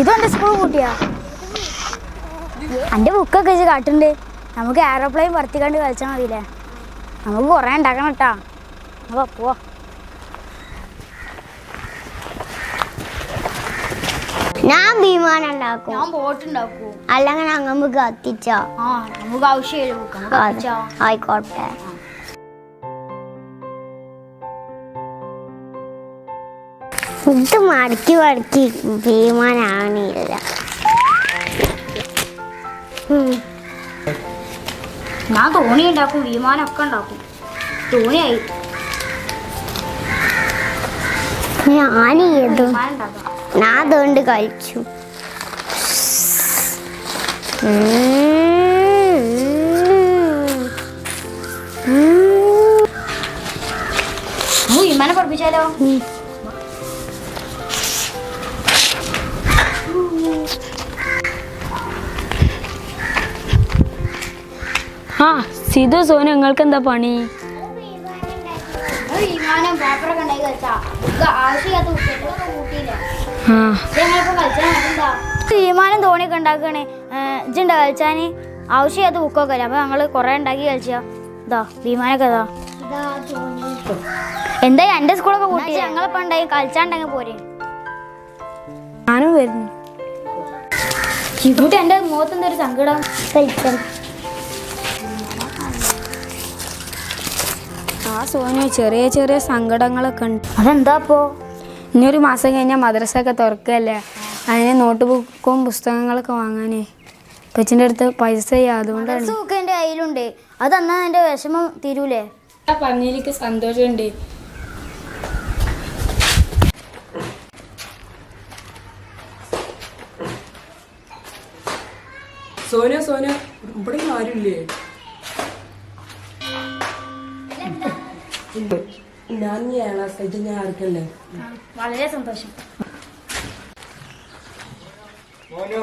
ഇതെന്റെ സ്കൂൾ കൂട്ടിയാ. എന്റെ ബുക്കൊക്കെ വെച്ച് കാട്ടുണ്ട്. നമുക്ക് എയറോപ്ലെയിൻ പറത്തിക്കാണ്ട് കളിച്ചാൽ മതിയില്ലേ? നമുക്ക് കുറേ ഉണ്ടാക്കണം കേട്ടാ അപ്പോൾ പോവാ. ഞാൻ വിമാനം ഉണ്ടാക്കും. ഞാൻ ബോട്ട് ഉണ്ടാക്കൂ. അല്ലെങ്കിൽ അങ്ങനെ കത്തിച്ചോ. നമുക്ക് ആവശ്യമില്ല. ബുക്ക് നമുക്ക്. കത്തിച്ചാ. ആയിക്കോട്ടെ. ഇത് മടക്കി മടക്കി വിമാനാണില്ല ഞാൻ തോണി ഉണ്ടാക്കും വിമാനമൊക്കെ ഉണ്ടാക്കും. തോണിയായി. ഞാൻ ഉണ്ടാക്കാം ഞാൻ അതുകൊണ്ട് കഴിച്ചു. വിമാനം പഠിപ്പിച്ചാലോ? ആ സിധു സോനു നിങ്ങൾക്ക് എന്താ? പണി തീരുമാനം ഒക്കെ തോണിയൊക്കെ ഉണ്ടാക്കണേ ഇജുണ്ട കളിച്ചാന്? ആവശ്യമില്ലാത്ത ബുക്കൊക്കെ അല്ലേ അപ്പൊ ഞങ്ങൾ കൊറേ ഉണ്ടാക്കി കളിച്ചാ. ഇതാ വിമാനൊക്കെ ഇതാ. എന്താ എന്റെ സ്കൂളൊക്കെ കൂട്ടി ഞങ്ങളിപ്പോ ഉണ്ടായി കളിച്ചാണ്ടെങ്കിൽ പോരെ. ഞാനും വരുന്നു. എന്റെ മുഖത്തെന്തൊരു സങ്കടം. കഴിക്കണം ആ സോനു ചെറിയ ചെറിയ സങ്കടങ്ങളൊക്കെ ഉണ്ട്. അതെന്താ അപ്പോ ഇനി ഒരു മാസം കഴിഞ്ഞാൽ മദ്രസ ഒക്കെ തുറക്കല്ലേ? അതിന് നോട്ട് ബുക്കും പുസ്തകങ്ങളൊക്കെ വാങ്ങാനേ. കൊച്ചിന്റെ അടുത്ത് പൈസ അതുകൊണ്ടാണ്. ബുക്ക് എന്റെ കയ്യിലുണ്ട്. അത് അന്നാ എന്റെ വിഷമം തീരൂലേ? പറഞ്ഞതിലേക്ക് സന്തോഷമുണ്ട്. സോന സോന ഇവിടെ ആരുമില്ലേ? ഞാൻ ഈ ഏഴാം സൈറ്റ് ഞാൻ ആർക്കല്ലേ വളരെ സന്തോഷം. മോനോ?